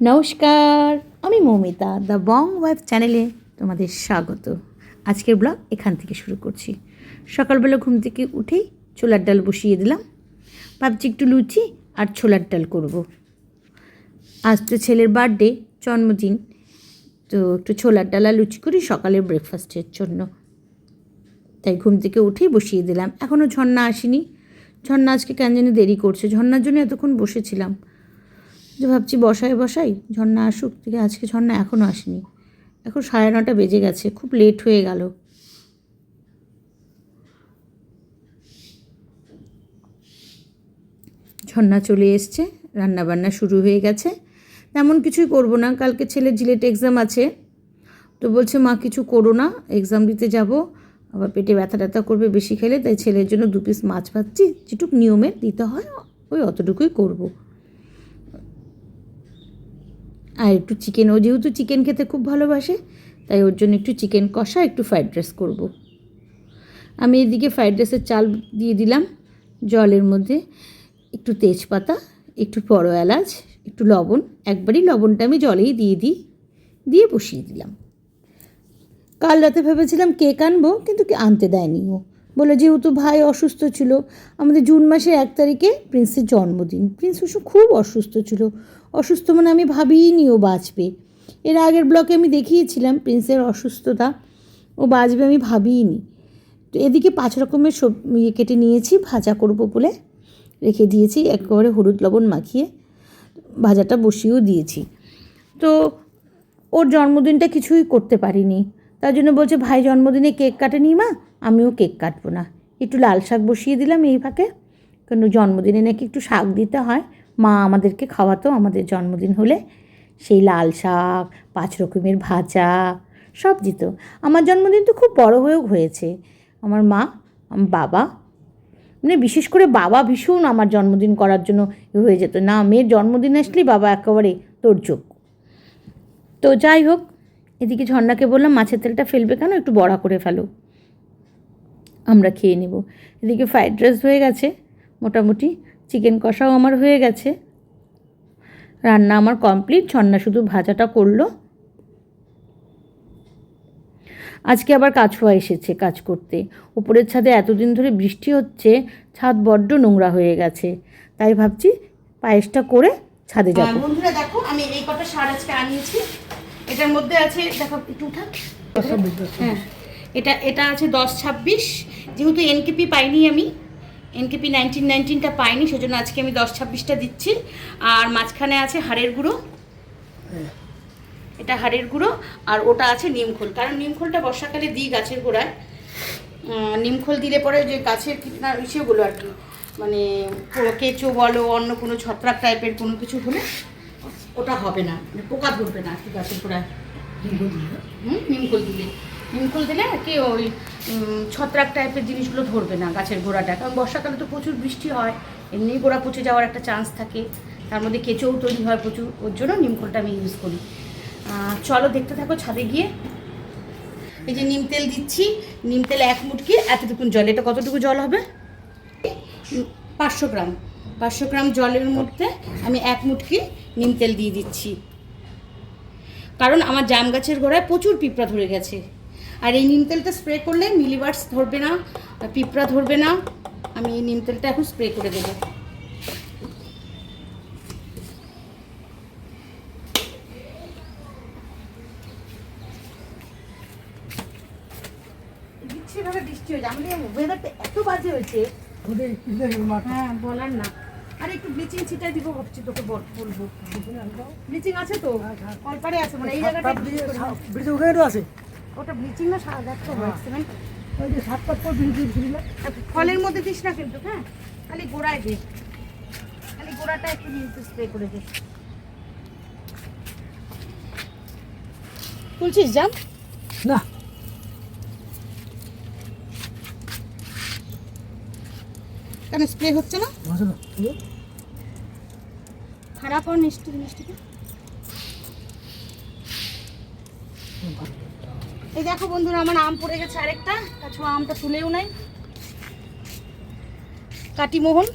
নমস্কার। আমি Moumita, the Bong wife চ্যানেলে তোমাদের স্বাগত। আজকের ব্লগ এখান থেকে শুরু করছি। সকালবেলা ঘুম থেকে উঠেই ছোলার ডাল বসিয়ে দিলাম। ভাবছি একটু লুচি আর ছোলার ডাল করব। আজ তো ছেলের বার্থডে, জন্মদিন। তো একটু ছোলার ডাল আর লুচি করি সকালের ব্রেকফাস্টের জন্য। তাই ঘুম থেকে উঠেই বসিয়ে দিলাম। এখনও ঝর্ণা আসেনি। ঝর্ণা আজকে কেন জানি দেরি করছে। ঝর্ণার জন্য এতক্ষণ বসেছিলাম। যে ভাবছি বসাই বসাই, ঝর্ণা আসুক থেকে আজকে ঝর্ণা এখনও আসেনি। এখন সাড়ে নটা বেজে গেছে, খুব লেট হয়ে গেল। ঝর্ণা চলে এসছে, রান্নাবান্না শুরু হয়ে গেছে। তেমন কিছুই করব না, কালকে ছেলের জিলেট এক্সাম আছে। তো বলছে, মা, কিছু করো না এক্সাম দিতে যাব। আবার পেটে ব্যথা ট্যাথা করবে বেশি খেলে, তাই ছেলের জন্য দু পিস মাছ ভাবছি যেটুক নিয়মের দিতে হয়, ওই অতটুকুই করব। আর একটু চিকেন ও যেহেতু চিকেন খেতে খুব ভালোবাসে, তাই ওর জন্য একটু চিকেন কষা, একটু ফ্রাইড রাইস করব। আমি এদিকে ফ্রাইড রাইসের চাল দিয়ে দিলাম, জলের মধ্যে একটু তেজপাতা, একটু বড় এলাচ, একটু লবণ, একবারই লবণটা আমি জলেই দিয়ে দিই, দিয়ে বসিয়ে দিলাম। কাল রাতে ভেবেছিলাম কেক আনব, কিন্তু কে আনতে দেয়নি ও। বলে যেহেতু ভাই অসুস্থ ছিল, আমাদের জুন মাসের এক তারিখে প্রিন্সের জন্মদিন। প্রিন্স খুব অসুস্থ ছিল অসুস্থ মানে আমি ভাবিনি ও বাঁচবে। এর আগের ব্লকে আমি দেখিয়েছিলাম প্রিন্সের অসুস্থতা, ও বাঁচবে আমি ভাবিনি তো এদিকে পাঁচ রকমের সব ইয়ে কেটে নিয়েছি, ভাজা করব বলে রেখে দিয়েছি, একেবারে হলুদ লবণ মাখিয়ে ভাজাটা বসিয়েও দিয়েছি। তো ওর জন্মদিনটা কিছুই করতে পারিনি। তার জন্য বলছে, ভাই, জন্মদিনে কেক কাটেনি মা, আমিও কেক কাটবো না। একটু লাল শাক বসিয়ে দিলাম এই ফাঁকে। কেন, জন্মদিনে নাকি একটু শাক দিতে হয়। মা আমাদেরকে খাওয়াতো আমাদের জন্মদিন হলে। সেই লাল শাক, পাঁচ রকমের ভাজা, সব দিত। আমার জন্মদিন তো খুব বড় হয়েও হয়েছে। আমার মা, আমার বাবা মানে বিশেষ করে বাবা ভীষণ আমার জন্মদিন করার জন্য হয়ে যেত। না, মেয়ের জন্মদিন আসলেই বাবা একেবারে তোর চোখ তো যাই হোক, এদিকে ঝর্ণাকে বললাম, মাছের তেলটা ফেলবে কেন? একটু বড়া করে ফেলো। আমরা খেয়ে নেব। এদিকে ফ্রাইড রাইস হয়ে গেছে, মোটামুটি। চিকেন কষাও আমার হয়ে গেছে। রান্না আমার কমপ্লিট ঝর্ণা শুধু ভাজাটা করল। আজকে আবার কাছুয়া এসেছে কাজ করতে। উপরের ছাদে এতদিন ধরে বৃষ্টি হচ্ছে ছাদ বড্ড নোংরা হয়ে গেছে। তাই ভাবছি পায়েসটা করে ছাদে যাব। বন্ধুরা দেখো আমি এই কটা সার আজকে আনিয়েছি। এটার মধ্যে আছে দেখো একটু উঠা হ্যাঁ এটা এটা আছে দশ ছাব্বিশ। যেহেতু এনকেপি পাইনি আমি এনকেপি নাইনটিন নাইনটিনটা পাইনি সেজন্য আজকে আমি দশ ছাব্বিশটা দিচ্ছি। আর মাঝখানে আছে হাড়ের গুঁড়ো। এটা হাড়ের গুঁড়ো আর ওটা আছে নিমখোল কারণ নিমখোলটা বর্ষাকালে দিই গাছের গোড়ায়। নিমখোল দিলে পরে যে গাছের কীটনা ইসেগুলো আর কি মানে কেঁচো বলো অন্য কোনো ছত্রাক টাইপের কোনো কিছু হলে ওটা হবে না মানে পোকা ধরবে না আর কি গাছের গোড়ায়। হুম নিমখোল দিলে। নিমখোল দিলে কি ওই ছত্রাক টাইপের জিনিসগুলো ধরবে না গাছের গোড়াটা। কারণ বর্ষাকালে তো প্রচুর বৃষ্টি হয়, এমনি গোড়া পচে যাওয়ার একটা চান্স থাকে। তার মধ্যে কেঁচোও তৈরি হয় প্রচুর, ওর জন্য নিমখোলটা আমি ইউজ করি। চলো দেখতে থাকো ছাদে গিয়ে। এই যে নিম তেল দিচ্ছি, নিম তেল এক মুটকি, এতটুকুন জল। এটা কতটুকু জল হবে? পাঁচশো গ্রাম। পাঁচশো গ্রাম জলের মধ্যে আমি এক মুটকি নিম তেল দিয়ে দিচ্ছি। কারণ আমার জাম গাছের গোড়ায় প্রচুর পিঁপড়া ধরে গেছে। আর এই নিম তেলটা স্প্রে করলে মিলিবার্স ধরবে না পিঁপড়া ধরবে না। আমি এই নিম তেলটা এখন স্প্রে করে দেবো। বৃষ্টি হয়েছে আমাদের ওয়েদারটা এত বাজে হয়েছে। হ্যাঁ বলার না। আর একটু ব্লিচিং ছিটাই দিব ভাবছি তোকে বলব। ব্লিচিং আছে তো? কলপারে আছে মানে এই জায়গাটা তো আছে? ওটা ব্লিচিং না সারা দেখো হোয়াইট সিমেন্ট ওই যে সাত পাঁচ পর ব্রিজ ছিল ফলের মধ্যে দিস না কিন্তু হ্যাঁ? খালি গোড়ায় দে। খালি গোড়াটা একটু নিতে স্প্রে করে দে। তুলছিস জাম? না। কেন স্প্রে হচ্ছে না? খারাপ হওয়ার মিষ্টি মিষ্টিটা? এই দেখো বন্ধুরা, আমার আম পড়ে গেছে আরেকটা। তাছাড়া আমটা তুলেও নাই। কাটিমোহন।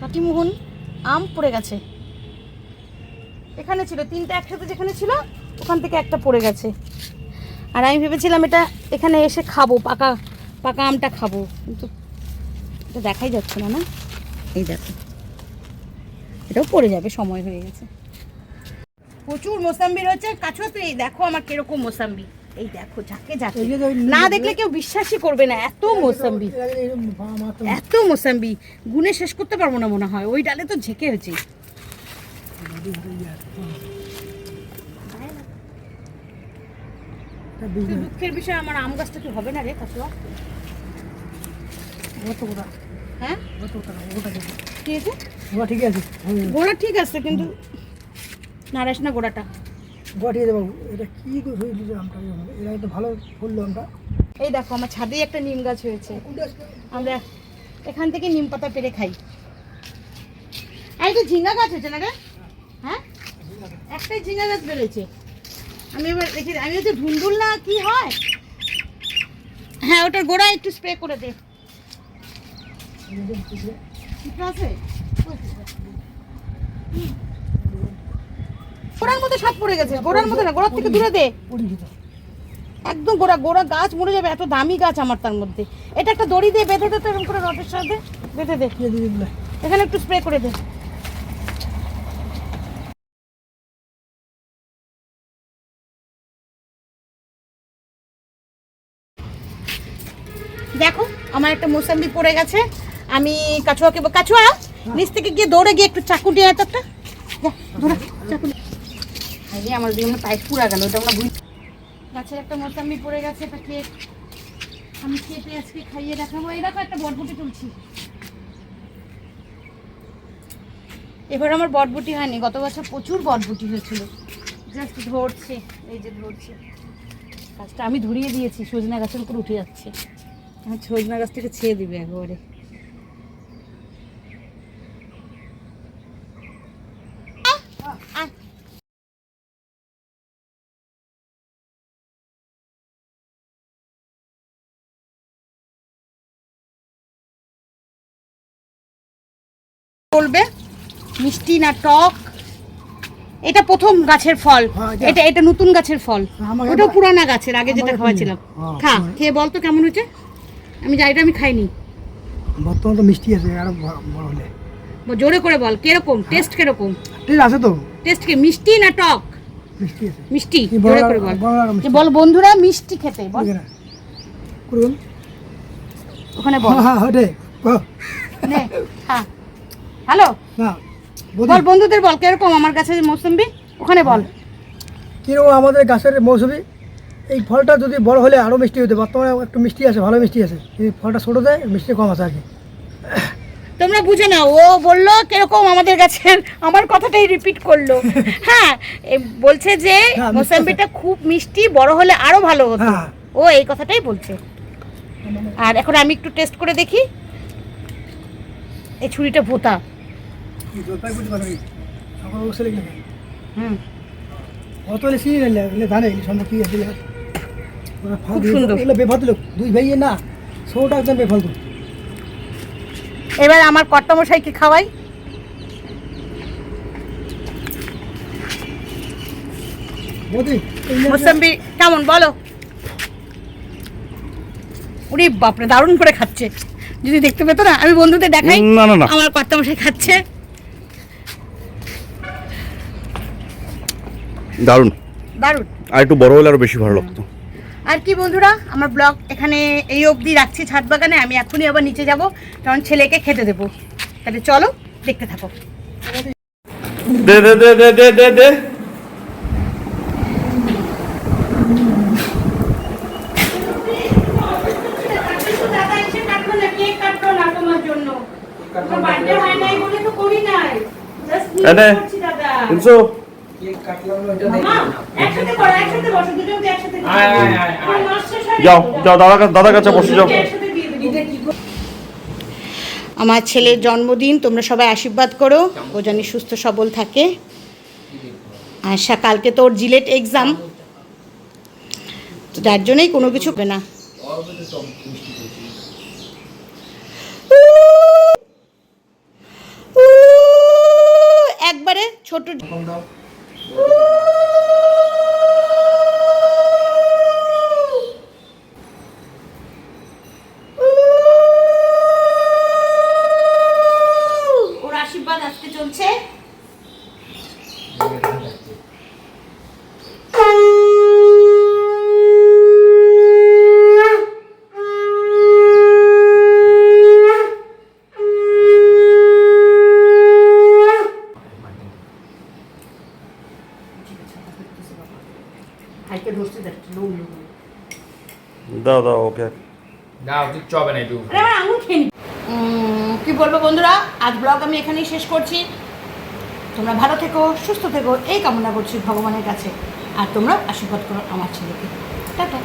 কাটিমোহন আম পড়ে গেছে। এখানে ছিল, তিনটা একসাথে যেখানে ছিল, ওখান থেকে একটা পড়ে গেছে। আর আমি ভেবেছিলাম এটা এখানে এসে খাব, পাকা পাকা আমটা খাব। কিন্তু এটা দেখাই যাচ্ছে না না? এই দেখো। এটাও পড়ে যাবে, সময় হয়ে গেছে। প্রচুর মোসাম্বি রয়েছে। কাছুয়া তো এই দেখো আমার কীরকম মোসাম্বি। এই দেখো যাকে যাকে। না দেখলে কেউ বিশ্বাসই করবে না এত মোসাম্বি। এত মোসাম্বি। গুনে শেষ করতে পারব না মনে হয়। ওই ডালে তো ঝেঁকে হয়েছে। দুঃখের বিষয় আমার আম গাছটা কি হবে না রে কাছুয়া? হ্যাঁ? আছে। ঠিক আছে। গোড়া ঠিক আছে কিন্তু নারাস না গোড়াটা। আছে বাবু এটা কি হয়েছিল আমটা? এর তো ভালো ফুললো আমটা। এই দেখো আমার ছাদেই একটা নিম গাছ হয়েছে। আমরা এখান থেকে নিম পাতা পেরে খাই। আর তো ঝিঙ্গা গাছ হয়েছে না রে? হ্যাঁ? একটাই ঝিঙ্গা গাছ বেরোয়েছে আমি এবার দেখি আমি হচ্ছে ধুন্দুল না কি হয়? হ্যাঁ ওটার গোড়া একটু স্প্রে করে দে। ঠিক আছে? হুম। গোড়ার মধ্যে সাপ পড়ে গেছে গোড়ার মধ্যে না গোড়ার থেকে দূরে দে। একদম গোড়া গোড়া গাছ মরে যাবে এত দামি গাছ আমার তার মধ্যে। এটা একটা দড়ি দিয়ে বেঁধে দে তো এরকম করে রডের সাথে বেঁধে দে। এখানে একটু স্প্রে করে দে। দেখো আমার একটা মোসাম্বি পড়ে গেছে আমি কাছুয়াকে কাছুয়া নিচ থেকে গিয়ে দৌড়ে গিয়ে একটু চাকু দিয়ে একটা চাকু আরে আমার দিয়ে আমার পায়ে পুরা গেল, ওটা আমরা বুঝ গাছের একটা মোসাম্বি পড়ে গেছে এটা খেয়ে আমি কেটে আজকে খাইয়ে দেখাবো। এই দেখো একটা বরবটি তুলছি। এবার আমার বটবুটি হয়নি, গত বছর প্রচুর বটবুটি হয়েছিল। জাস্ট ধরছে, এই যে ধরছে। গাছটা আমি ধরিয়ে দিয়েছি, সজনা গাছের উপর উঠে যাচ্ছে। আমার সজনা গাছ থেকে ছেয়ে দিবে একেবারে। বলবে মিষ্টি না টক? এটা প্রথম গাছের ফল। হ্যাঁ, এটা- এটা নতুন গাছের ফল। আমাকে ওটাও পুরানা গাছের আগে যেটা খাওয়াছিলাম হ্যাঁ, খা হ্যাঁ। খেয়ে বল তো কেমন হয়েছে? আমি যাই আমি খাইনি। বর্তমানে তো মিষ্টি আছে আরও বড় হলে। জোরে করে বল কীরকম? টেস্ট কীরকম? ঠিক আছে তো। টেস্ট কি মিষ্টি না টক? মিষ্টি আছে। মিষ্টি জোরে করে বল। যে বল বন্ধুরা মিষ্টি খেতে বল। করুন। ওখানে বল। হ্যাঁ হ্যাঁ নে হ্যাঁ হ্যালো? বল বন্ধুদের বল কীরকম আমার কাছে মৌসুম্বি ওখানে বল। কীরকম আমাদের গাছের মৌসুমি? এই ফলটা যদি বড় হলে আরও মিষ্টি হতো বর্তমানে একটু মিষ্টি আছে ভালো মিষ্টি আছে। এই ফলটা ছোটো দেয় মিষ্টি কম আছে আর কি। তোমরা বুঝে না ও বলল কীরকম আমাদের গাছের আমার কথাটাই রিপিট করল। হ্যাঁ বলছে যে হ্যাঁ, মোসাম্বিটা খুব মিষ্টি বড় হলে আরও ভালো হতো। হ্যাঁ। ও এই কথাটাই বলছে। আর এখন আমি একটু টেস্ট করে দেখি। এই ছুরিটা ভোতা। জলপাইগুড়ি ভালো সকাল বসে লিখলে হুম। অত হলে এগুলো ধানে সম্ভব কি আছে? খুব সুন্দর। এগুলো বেফালতু লোক দুই ভাইয়ে না ছোটা একদম বেফালতু এবার আমার কর্তামশাইকে খাওয়াই? মোসাম্বি কেমন বলো? উরে বাপরে দারুণ করে খাচ্ছে। যদি দেখতে পেতো না আমি বন্ধুদের দেখাই না না না। আমার কর্তামশাই খাচ্ছে। দারুণ। দারুণ। আর একটু বড় হলে আরও বেশি ভালো লাগতো। আর কি বন্ধুরা আমার ব্লগ এখানে এই অবধি রাখছি ছাদ বাগানে আমি এখনই আবার নিচে যাব কারণ ছেলেকে খেতে দেবো। তাহলে চলো দেখতে থাকো। দে দে দে দে দে দে দে। তোমার জন্য। বার্থডে হয় নাই বলে তো করি নাই। জাস্ট এনে। দাদা। যাও যাও দাদা দাদার কাছে বসে যাও। আমার ছেলের জন্মদিন তোমরা সবাই আশীর্বাদ করো। ও জানি সুস্থ সবল থাকে। আর সা- কালকে তোর জিলেট এক্সাম তো যার জন্যই কোনো কিছু হবে না। একবারে ছোট ওর দাও দাও ওকে। দাও তুই চবে না একটু। আরে আমার আঙুল খেয়ে কি বলব বন্ধুরা আজ ব্লগ আমি এখানেই শেষ করছি। তোমরা ভালো থেকো সুস্থ থেকো এই কামনা করছি ভগবানের কাছে। আর তোমরা আশীর্বাদ করো আমার ছেলেকে। টাটা।